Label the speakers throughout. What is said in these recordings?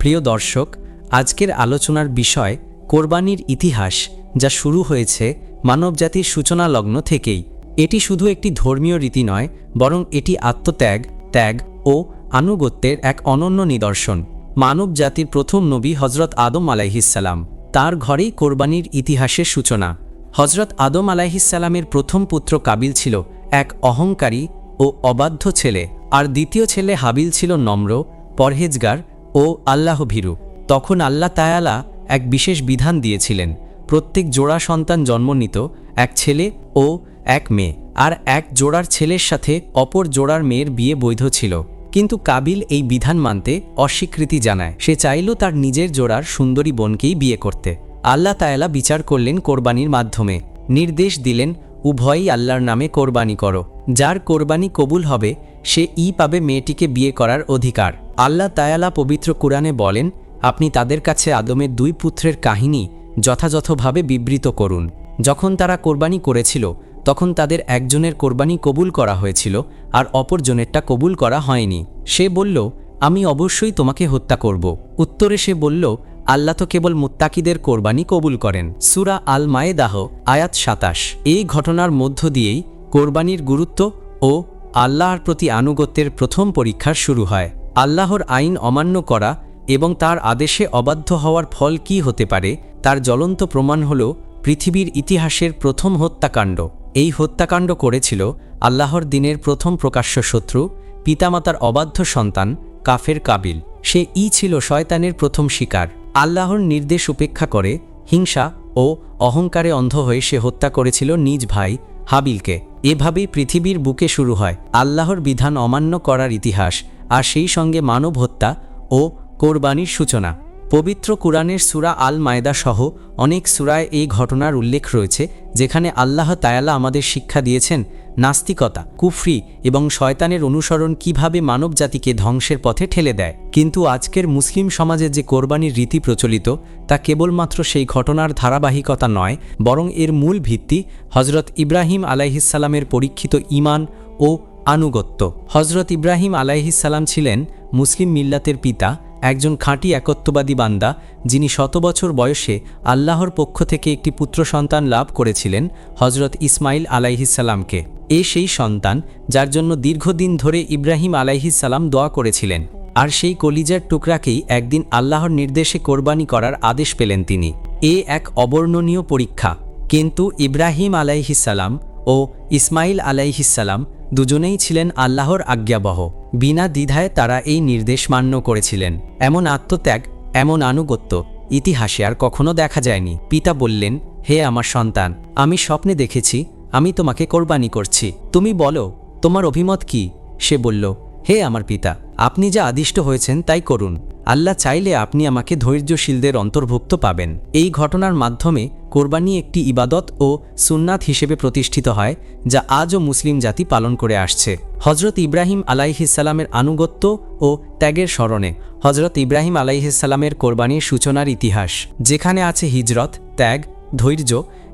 Speaker 1: প্রিয় দর্শক, আজকের আলোচনার বিষয় কোরবানির ইতিহাস, যা শুরু হয়েছে মানবজাতির সূচনা লগ্ন থেকেই। এটি শুধু একটি ধর্মীয় রীতি নয়, বরং এটি আত্মত্যাগ, ত্যাগ ও আনুগত্যের এক অনন্য নিদর্শন। মানব জাতির প্রথম নবী হজরত আদম আলাইহিসাল্লাম তার ঘরেই কোরবানির ইতিহাসের সূচনা। হজরত আদম আলাইহিসাল্লামের প্রথম পুত্র কাবিল ছিল এক অহংকারী ও অবাধ্য ছেলে, আর দ্বিতীয় ছেলে হাবিল ছিল নম্র, পরহেজগার ও আল্লাহ ভীরু। তখন আল্লাহ তায়ালা এক বিশেষ বিধান দিয়েছিলেন। প্রত্যেক জোড়া সন্তান জন্ম নিত এক ছেলে ও এক মেয়ে, আর এক জোড়ার ছেলের সাথে অপর জোড়ার মেয়ের বিয়ে বৈধ ছিল। কিন্তু কাবিল এই বিধান মানতে অস্বীকৃতি জানায়। সে চাইল তার নিজের জোড়ার সুন্দরী বোনকেই বিয়ে করতে। আল্লাহ তায়ালা বিচার করলেন কোরবানির মাধ্যমে। নির্দেশ দিলেন উভয়ই আল্লাহর নামে কোরবানি করো। যার কোরবানি কবুল হবে, সে ই পাবে মেয়েটিকে বিয়ে করার অধিকার। আল্লাহ তায়ালা পবিত্র কোরআনে বলেন, আপনি তাদের কাছে আদমের দুই পুত্রের কাহিনী যথাযথভাবে বিবৃত করুন। যখন তারা কোরবানি করেছিল, তখন তাদের একজনের কোরবানি কবুল করা হয়েছিল, আর অপরজনেরটা কবুল করা হয়নি। সে বলল, আমি অবশ্যই তোমাকে হত্যা করব। উত্তরে সে বলল আল্লাহ তো কেবল মুত্তাকিদের কোরবানি কবুল করেন। সুরা আল মায়েদাহ আয়াত সাতাশ। এই ঘটনার মধ্য দিয়েই কোরবানির গুরুত্ব ও আল্লাহর প্রতি আনুগত্যের প্রথম পরীক্ষার শুরু হয়। আল্লাহর আইন অমান্য করা এবং তার আদেশে অবাধ্য হওয়ার ফল কি হতে পারে, তার জ্বলন্ত প্রমাণ হল পৃথিবীর ইতিহাসের প্রথম হত্যাকাণ্ড। এই হত্যাকাণ্ড করেছিল আল্লাহর দিনের প্রথম প্রকাশ্য শত্রু, পিতামাতার অবাধ্য সন্তান, কাফের কাবিল। সে ই ছিল শয়তানের প্রথম শিকার। আল্লাহর নির্দেশ উপেক্ষা করে, হিংসা ও অহংকারে অন্ধ হয়ে সে হত্যা করেছিল নিজ ভাই হাবিলকে। এভাবেই পৃথিবীর বুকে শুরু হয় আল্লাহর বিধান অমান্য করার ইতিহাস আর সেই সঙ্গে মানব হত্যা ও কোরবানির সূচনা। পবিত্র কুরআনের সুরা আল মায়দা সহ অনেক সুরায় এই ঘটনার উল্লেখ রয়েছে, যেখানে আল্লাহ তায়ালা আমাদের শিক্ষা দিয়েছেন, নাস্তিকতা, কুফরি এবং শয়তানের অনুসরণ কীভাবে মানব জাতিকে ধ্বংসের পথে ঠেলে দেয়। কিন্তু আজকের মুসলিম সমাজে যে কোরবানির রীতি প্রচলিত, তা কেবলমাত্র সেই ঘটনার ধারাবাহিকতা নয়, বরং এর মূল ভিত্তি হজরত ইব্রাহিম আলাইহিসাল্লামের পরীক্ষিত ইমান ও আনুগত্য। হজরত ইব্রাহিম আলাইহিসাল্লাম ছিলেন মুসলিম মিল্লাতের পিতা একজন খাঁটি একত্ববাদী বান্দা, যিনি শত বছর বয়সে আল্লাহর পক্ষ থেকে একটি পুত্র সন্তান লাভ করেছিলেন হজরত ইসমাইল আলাইহিসাল্লামকে এ সেই সন্তান, যার জন্য দীর্ঘদিন ধরে ইব্রাহিম আলাইহিসাল্লাম দোয়া করেছিলেন। আর সেই কলিজার টুকরাকেই একদিন আল্লাহর নির্দেশে কোরবানি করার আদেশ পেলেন তিনি। এ এক অবর্ণনীয় পরীক্ষা। কিন্তু ইব্রাহিম আলাইহিসাল্লাম ও ইসমাইল আলাইহিসাল্লাম দুজনেই ছিলেন আল্লাহর আজ্ঞাবহ। বিনা দ্বিধায় তারা এই নির্দেশ মান্য করেছিলেন। এমন আত্মত্যাগ, এমন আনুগত্য, ইতিহাসে আর কখনো দেখা যায়নি। পিতা বললেন, হে আমার সন্তান, আমি স্বপ্নে দেখেছি, আমি তোমাকে কোরবানি করছি। তুমি বলো, তোমার অভিমত কি? সে বলল, হে আমার পিতা, আপনি যা আদিষ্ট হয়েছেন তাই করুন। আল্লাহ চাইলে আপনি আমাকে ধৈর্যশীলদের অন্তর্ভুক্ত পাবেন। এই ঘটনার মাধ্যমে কোরবানি একটি ইবাদত ও সুন্নাত হিসেবে প্রতিষ্ঠিত হয়, যা আজও মুসলিম জাতি পালন করে আসছে। হজরত ইব্রাহিম আলাইহিসাল্লামের আনুগত্য ও ত্যাগের স্মরণে হজরত ইব্রাহিম আলাইহিসাল্লামের কোরবানির সূচনার ইতিহাস, যেখানে আছে হিজরত, ত্যাগ, ধৈর্য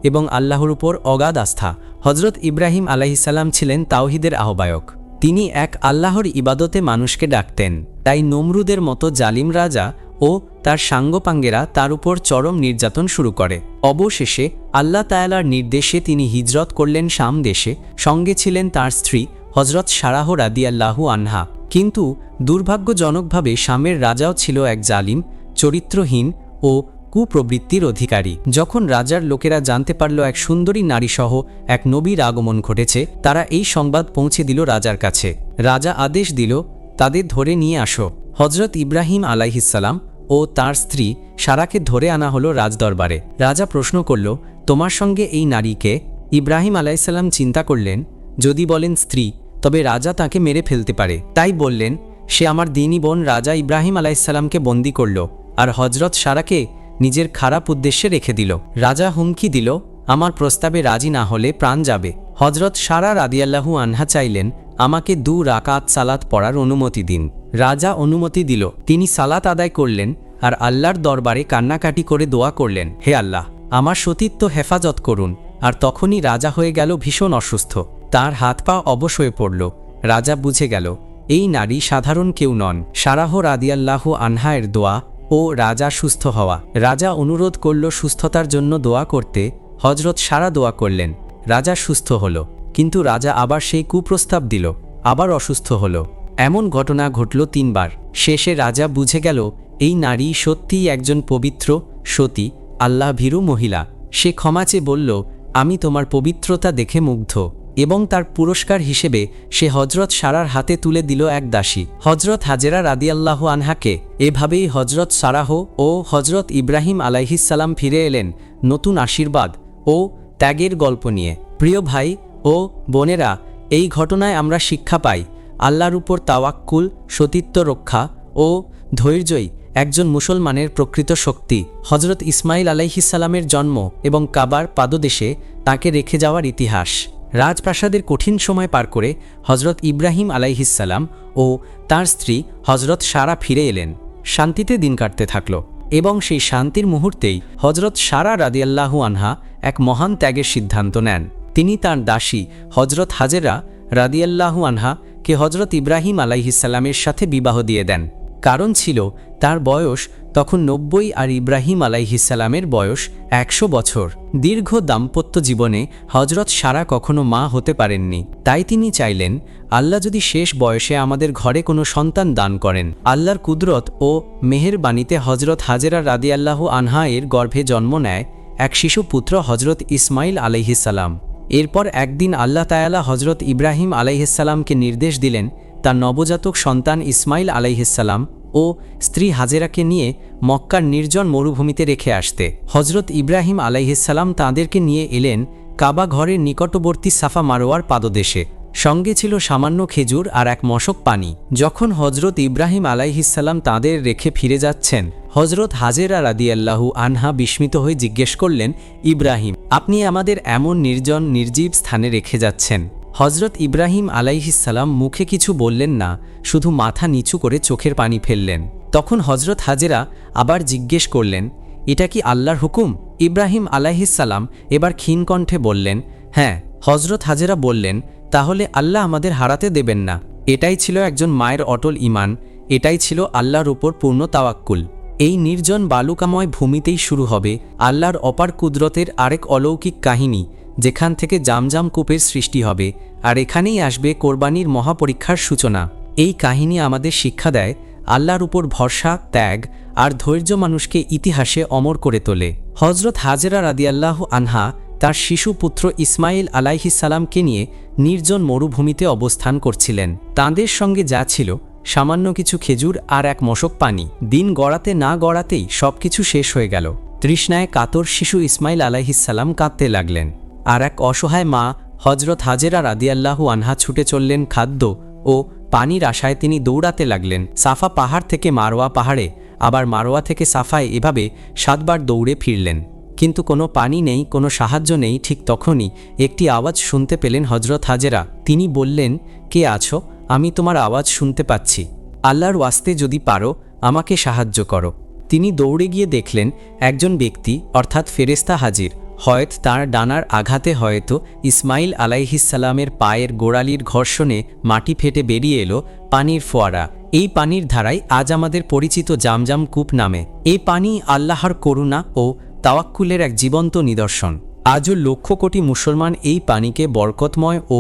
Speaker 1: এবং আল্লাহর উপর অগাধ আস্থা। হজরত ইব্রাহিম আলাইহিসাল্লাম ছিলেন তাওহিদের আহ্বায়ক। তিনি এক আল্লাহর ইবাদতে মানুষকে ডাকতেন। তাই নমরুদের মতো জালিম রাজা ও তার সাঙ্গপাঙ্গেরা তার উপর চরম নির্যাতন শুরু করে। অবশেষে আল্লাহ তায়ালার নির্দেশে তিনি হিজরত করলেন শাম দেশে। সঙ্গে ছিলেন তার স্ত্রী হজরত সারাহ রাদিয়াল্লাহু আনহা। কিন্তু দুর্ভাগ্যজনকভাবে শামের রাজাও ছিল এক জালিম, চরিত্রহীন ও কুপ্রবৃত্তির অধিকারী। যখন রাজার লোকেরা জানতে পারল এক সুন্দরী নারীসহ এক নবীর আগমন ঘটেছে, তারা এই সংবাদ পৌঁছে দিল রাজার কাছে। রাজা আদেশ দিল তাদের ধরে নিয়ে আসো। হজরত ইব্রাহিম আলাইহিসাল্লাম ও তার স্ত্রী সারাকে ধরে আনা হলো রাজদরবারে। রাজা প্রশ্ন করল, তোমার সঙ্গে এই নারীকে? ইব্রাহিম আলাইসাল্লাম চিন্তা করলেন, যদি বলেন স্ত্রী, তবে রাজা তাকে মেরে ফেলতে পারে। তাই বললেন, সে আমার দিনী বোন রাজা ইব্রাহিম আলাইসাল্লামকে বন্দি করল, আর হজরত সারাকে নিজের খারাপ উদ্দেশ্যে রেখে দিল। রাজা হুমকি দিল আমার প্রস্তাবে রাজি না হলে প্রাণ যাবে। হজরত সারা রাদিয়াল্লাহু আনহা চাইলেন, আমাকে দু রাকাত সালাত পড়ার অনুমতি দিন। রাজা অনুমতি দিল। তিনি সালাত আদায় করলেন আর আল্লাহর দরবারে কান্নাকাটি করে দোয়া করলেন, হে আল্লাহ, আমার সতীত্ব হেফাজত করুন। আর তখনই রাজা হয়ে গেল ভীষণ অসুস্থ। তার হাত পা অবশ হয়ে পড়ল। রাজা বুঝে গেল, এই নারী সাধারণ কেউ নন। সারাহ রাদিয়াল্লাহু আনহায়ের দোয়া ও রাজা সুস্থ হওয়া। রাজা অনুরোধ করল সুস্থতার জন্য দোয়া করতে হজরত সারা দোয়া করলেন, রাজা সুস্থ হল। কিন্তু রাজা আবার সেই কুপ্রস্তাব দিল, আবার অসুস্থ হল। এমন ঘটনা ঘটল তিনবার। শেষে রাজা বুঝে গেল, এই নারী সত্যিই একজন পবিত্র, সতী আল্লাহ ভীরু মহিলা। সে ক্ষমা চেয়ে বলল, আমি তোমার পবিত্রতা দেখে মুগ্ধ। এবং তার পুরস্কার হিসেবে সে হজরত সারার হাতে তুলে দিল এক দাসী। হজরত হাজেরা রাদিয়াল্লাহু আনহাকে এভাবেই হজরত সারাহ ও হজরত ইব্রাহিম আলাইহিসাল্লাম ফিরে এলেন, নতুন আশীর্বাদ। ও ত্যাগের গল্প নিয়ে। প্রিয় ভাই ও বোনেরা, এই ঘটনায় আমরা শিক্ষা পাই, আল্লাহর উপর তাওয়াক্কুল, সতীত্ব রক্ষা ও ধৈর্যই একজন মুসলমানের প্রকৃত শক্তি। হজরত ইসমাইল আলাইহিসাল্লামের জন্ম এবং কাবার পাদদেশে তাকে রেখে যাওয়ার ইতিহাস। রাজপ্রাসাদের কঠিন সময় পার করে হজরত ইব্রাহিম আলাইহিসাল্লাম ও তার স্ত্রী হজরত সারা ফিরে এলেন। শান্তিতে দিন কাটতে থাকল। এবং সেই শান্তির মুহূর্তেই হজরত সারা রাদিয়াল্লাহু আনহা এক মহান ত্যাগের সিদ্ধান্ত নেন। তিনি তার দাসী হজরত হাজেরা রাদিয়াল্লাহু আনহা কে হজরত ইব্রাহিম আলাইহিসাল্লামের সাথে বিবাহ দিয়ে দেন। কারণ ছিল তার বয়স তখন নব্বই আর ইব্রাহিম আলাইহিসাল্লামের বয়স একশো বছর। দীর্ঘ দাম্পত্য জীবনে হজরত সারা কখনো মা হতে পারেননি। তাই তিনি চাইলেন, আল্লাহ যদি শেষ বয়সে আমাদের ঘরে কোনো সন্তান দান করেন। আল্লাহর কুদরত ও মেহেরবাণীতে হজরত হাজেরা রাদিয়াল্লাহ আনহা এর গর্ভে জন্ম নেয় এক শিশু পুত্র হজরত ইসমাইল আলাইহিসাল্লাম এরপর একদিন আল্লাহ তায়ালা হজরত ইব্রাহিম আলাইহিসাল্লামকে নির্দেশ দিলেন, তার নবজাতক সন্তান ইসমাইল আলাইহিসাল্লাম ও স্ত্রী হাজেরাকে নিয়ে মক্কার নির্জন মরুভূমিতে রেখে আসতে। হজরত ইব্রাহিম আলাইহিসাল্লাম তাঁদেরকে নিয়ে এলেন কাবা ঘরের নিকটবর্তী সাফা মারোয়ার পাদদেশে। সঙ্গে ছিল সামান্য খেজুর আর এক মশক পানি। যখন হজরত ইব্রাহিম আলাইহিসাল্লাম তাঁদের রেখে ফিরে যাচ্ছেন হজরত হাজেরা রাদিয়াল্লাহু আনহা বিস্মিত হয়ে জিজ্ঞেস করলেন, ইব্রাহিম, আপনি আমাদের এমন নির্জন, নির্জীব স্থানে রেখে যাচ্ছেন। হজরত ইব্রাহিম আলাইহিসাল্লাম মুখে কিছু বললেন না, শুধু মাথা নিচু করে চোখের পানি ফেললেন। তখন হজরত হাজেরা আবার জিজ্ঞেস করলেন, এটা কি আল্লাহর হুকুম? ইব্রাহিম আলাইহিসাল্লাম এবার ক্ষীণকণ্ঠে বললেন হ্যাঁ। হজরত হাজেরা বললেন, তাহলে আল্লাহ আমাদের হারাতে দেবেন না। এটাই ছিল একজন মায়ের অটল ইমান এটাই ছিল আল্লাহর ওপর পূর্ণ তাওয়াক্কুল। এই নির্জন বালুকাময় ভূমিতেই শুরু হবে আল্লাহর অপার কুদরতের আরেক অলৌকিক কাহিনী। যেখান থেকে জামজাম কূপের সৃষ্টি হবে, আর এখানেই আসবে কোরবানির মহাপরীক্ষার সূচনা। এই কাহিনী আমাদের শিক্ষা দেয়, আল্লাহর উপর ভরসা, ত্যাগ, আর ধৈর্য মানুষকে ইতিহাসে অমর করে তোলে। হজরত হাজেরা রাদিয়াল্লাহ আনহা তার শিশু পুত্র ইসমাইল আলাইহিসাল্লামকে নিয়ে নির্জন মরুভূমিতে অবস্থান করছিলেন। তাঁদের সঙ্গে যা ছিল, সামান্য কিছু খেজুর আর এক মশক পানি। দিন গড়াতে না গড়াতেই সবকিছু শেষ হয়ে গেল। তৃষ্ণায় কাতর শিশু ইসমাইল আলাইহিসাল্লাম কাঁদতে লাগলেন। আর এক অসহায় মা হজরত হাজেরা রাদিয়াল্লাহু আনহা ছুটে চললেন খাদ্য ও পানির আশায় তিনি দৌড়াতে লাগলেন। সাফা পাহাড় থেকে মারোয়া পাহাড়ে, আবার মারোয়া থেকে সাফায় এভাবে সাতবার দৌড়ে ফিরলেন। কিন্তু কোনো পানি নেই, কোনো সাহায্য নেই, ঠিক তখনই একটি আওয়াজ শুনতে পেলেন হজরত হাজেরা। তিনি বললেন, কে আছো? আমি তোমার আওয়াজ শুনতে পাচ্ছি। আল্লাহর ওয়াস্তে যদি পারো, আমাকে সাহায্য করো। তিনি দৌড়ে গিয়ে দেখলেন, একজন ব্যক্তি, অর্থাৎ ফেরেস্তা হাজির। হয়ত তার ডানার আঘাতে হয়তো ইসমাইল আলাইহিসাল্লামের পায়ের গোড়ালির ঘর্ষণে মাটি ফেটে বেরিয়ে এলো পানির ফোয়ারা। এই পানির ধারায় আজ আমাদের পরিচিত জামজাম কূপ নামে। এই পানি আল্লাহর করুণা ও তাওয়াক্কুলের এক জীবন্ত নিদর্শন। আজও লক্ষ কোটি মুসলমান এই পানিকে বরকতময় ও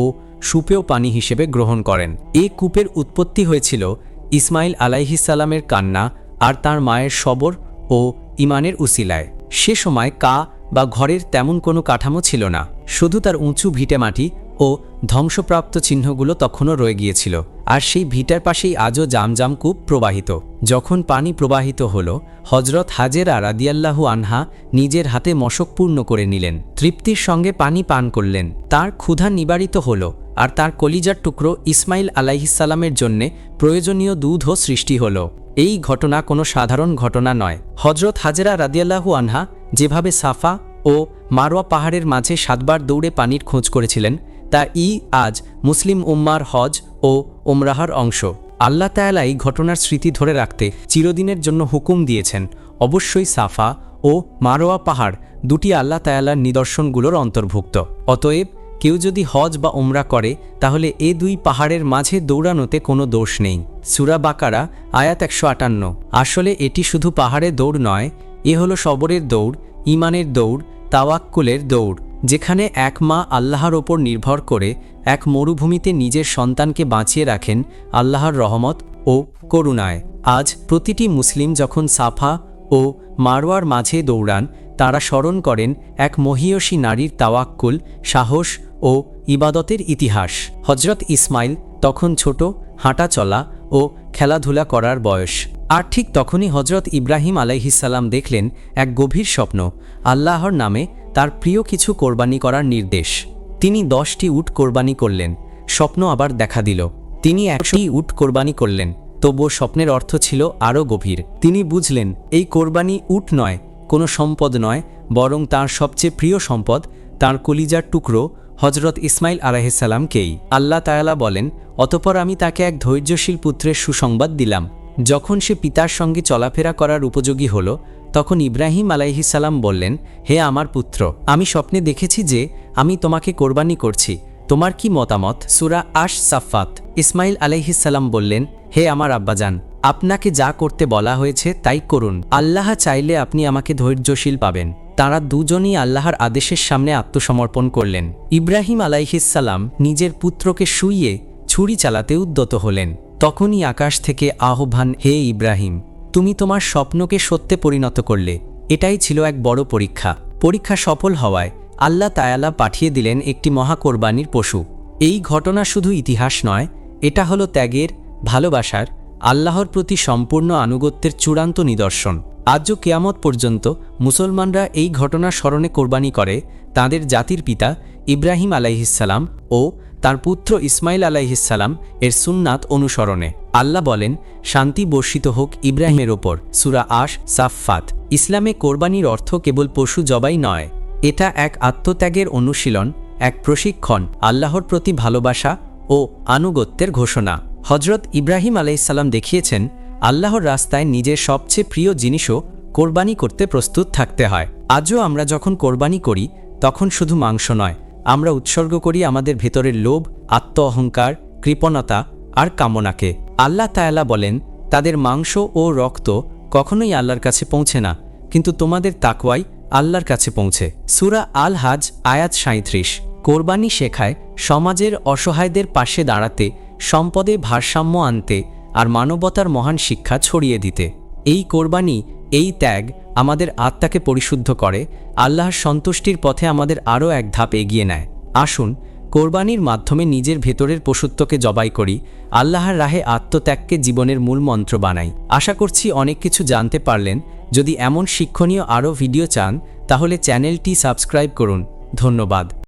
Speaker 1: সুপেয় পানি হিসেবে গ্রহণ করেন। এই কূপের উৎপত্তি হয়েছিল ইসমাইল আলাইহিসাল্লামের কান্না আর তার মায়ের সবর ও ইমানের উসিলায়। সে সময় কা বা ঘরের তেমন কোনো কাঠামো ছিল না, শুধু তার উঁচু ভিটে মাটি ও ধ্বংসপ্রাপ্ত চিহ্নগুলো তখনও রয়ে গিয়েছিল। আর সেই ভিটার পাশেই আজও জামজাম কূপ প্রবাহিত। যখন পানি প্রবাহিত হল হজরত হাজেরা রাদিয়াল্লাহু আনহা নিজের হাতে মশক পূর্ণ করে নিলেন। তৃপ্তির সঙ্গে পানি পান করলেন। তার ক্ষুধা নিবারিত হল, আর তার কলিজার টুকরো ইসমাইল আলাইহিসাল্লামের জন্যে প্রয়োজনীয় দুধও সৃষ্টি হল। এই ঘটনা কোনো সাধারণ ঘটনা নয়। হজরত হাজেরা রাদিয়াল্লাহু আনহা যেভাবে সাফা ও মারোয়া পাহাড়ের মাঝে সাতবার দৌড়ে পানির খোঁজ করেছিলেন, তা ই আজ মুসলিম উম্মার হজ ও ওমরাহার অংশ। আল্লাহ তায়ালা এই ঘটনার স্মৃতি ধরে রাখতে চিরদিনের জন্য হুকুম দিয়েছেন, অবশ্যই সাফা ও মারোয়া পাহাড় দুটি আল্লাহ তায়ালার নিদর্শনগুলোর অন্তর্ভুক্ত। অতএব কেউ যদি হজ বা ওমরা করে, তাহলে এ দুই পাহাড়ের মাঝে দৌড়ানোতে কোনো দোষ নেই। সুরা বাকারা, আয়াত একশো আটান্ন। আসলে এটি শুধু পাহাড়ে দৌড় নয়, এ হলো সবরের দৌড় ইমানের দৌড়, তাওয়াক্কুলের দৌড়, যেখানে এক মা আল্লাহর ওপর নির্ভর করে এক মরুভূমিতে নিজের সন্তানকে বাঁচিয়ে রাখেন আল্লাহর রহমত ও করুণায়। আজ প্রতিটি মুসলিম যখন সাফা ও মারওয়ার মাঝে দৌড়ান, তারা স্মরণ করেন এক মহিয়সী নারীর তাওয়াক্কুল, সাহস ও ইবাদতের ইতিহাস। হজরত ইসমাইল তখন ছোট, হাঁটা চলা ও খেলাধুলা করার বয়স। আর ঠিক তখনই হজরত ইব্রাহিম আলাইহিসাল্লাম দেখলেন এক গভীর স্বপ্ন, আল্লাহর নামে তার প্রিয় কিছু কোরবানি করার নির্দেশ। তিনি দশটি উট কোরবানি করলেন, স্বপ্ন আবার দেখা দিল। তিনি একশোটি উট কোরবানি করলেন, তবুও স্বপ্নের অর্থ ছিল আরও গভীর। তিনি বুঝলেন, এই কোরবানি উট নয়, কোনো সম্পদ নয়, বরং তার সবচেয়ে প্রিয় সম্পদ, তার কলিজার টুকরো হজরত ইসমাইল আলাহিসাল্লামকেই আল্লাহ তায়ালা বলেন, অতপর আমি তাকে এক ধৈর্যশীল পুত্রের সুসংবাদ দিলাম। যখন সে পিতার সঙ্গে চলাফেরা করার উপযোগী হল, তখন ইব্রাহিম আলাইহিসাল্লাম বললেন, হে আমার পুত্র, আমি স্বপ্নে দেখেছি যে আমি তোমাকে কোরবানি করছি। তোমার কি মতামত? সুরা আশ সাফাত ইসমাইল আলাইহিসাল্লাম বললেন, হে আমার আব্বাজান, আপনাকে যা করতে বলা হয়েছে তাই করুন। আল্লাহ চাইলে আপনি আমাকে ধৈর্যশীল পাবেন। তারা দুজনই আল্লাহর আদেশের সামনে আত্মসমর্পণ করলেন। ইব্রাহিম আলাইহিসাল্লাম নিজের পুত্রকে শুইয়ে ছুরি চালাতে উদ্যত হলেন। তখনই আকাশ থেকে আহ্বান, হে ইব্রাহিম, তুমি তোমার স্বপ্নকে সত্যে পরিণত করলে। এটাই ছিল এক বড় পরীক্ষা। পরীক্ষা সফল হওয়ায় আল্লাহ তায়ালা পাঠিয়ে দিলেন একটি মহাকোরবানির পশু। এই ঘটনা শুধু ইতিহাস নয়, এটা হলো ত্যাগের, ভালোবাসার, আল্লাহর প্রতি সম্পূর্ণ আনুগত্যের চূড়ান্ত নিদর্শন। আজও কেয়ামত পর্যন্ত মুসলমানরা এই ঘটনা স্মরণে কোরবানি করে তাদের জাতির পিতা ইব্রাহিম আলাইহিসাল্লাম ও তার পুত্র ইসমাইল আলাইহিসাল্লাম এর সুন্নাত অনুসরণে। আল্লাহ বলেন, শান্তি বর্ষিত হোক ইব্রাহিমের ওপর। সুরা আশ সাফফাত। ইসলামে কোরবানির অর্থ কেবল পশু জবাই নয়। এটা এক আত্মত্যাগের অনুশীলন, এক প্রশিক্ষণ, আল্লাহর প্রতি ভালোবাসা ও আনুগত্যের ঘোষণা। হজরত ইব্রাহিম আলাইসাল্লাম দেখিয়েছেন আল্লাহর রাস্তায় নিজের সবচেয়ে প্রিয় জিনিসও কোরবানি করতে প্রস্তুত থাকতে হয়। আজও আমরা যখন কোরবানি করি, তখন শুধু মাংস নয়, আমরা উৎসর্গ করি আমাদের ভেতরের লোভ আত্ম অহংকার কৃপণতা আর কামনাকে। আল্লাহ তায়ালা বলেন, তাদের মাংস ও রক্ত কখনোই আল্লাহর কাছে পৌঁছে না, কিন্তু তোমাদের তাকওয়াই আল্লাহর কাছে পৌঁছে। সুরা আল হাজ আয়াত সাঁত্রিশ কোরবানি শেখায় সমাজের অসহায়দের পাশে দাঁড়াতে, সম্পদে ভারসাম্য আনতে আর মানবতার মহান শিক্ষা ছড়িয়ে দিতে। এই কোরবানি, এই ত্যাগ আমাদের আত্মাকে পরিশুদ্ধ করে, আল্লাহর সন্তুষ্টির পথে আমাদের আরও এক ধাপ এগিয়ে নেয়। আসুন, কোরবানির মাধ্যমে নিজের ভেতরের পশুত্বকে জবাই করি, আল্লাহর রাহে আত্মত্যাগকে জীবনের মূল মন্ত্র বানাই। আশা করছি অনেক কিছু জানতে পারলেন। যদি এমন শিক্ষণীয় আরও ভিডিও চান, তাহলে চ্যানেলটি সাবস্ক্রাইব করুন। ধন্যবাদ।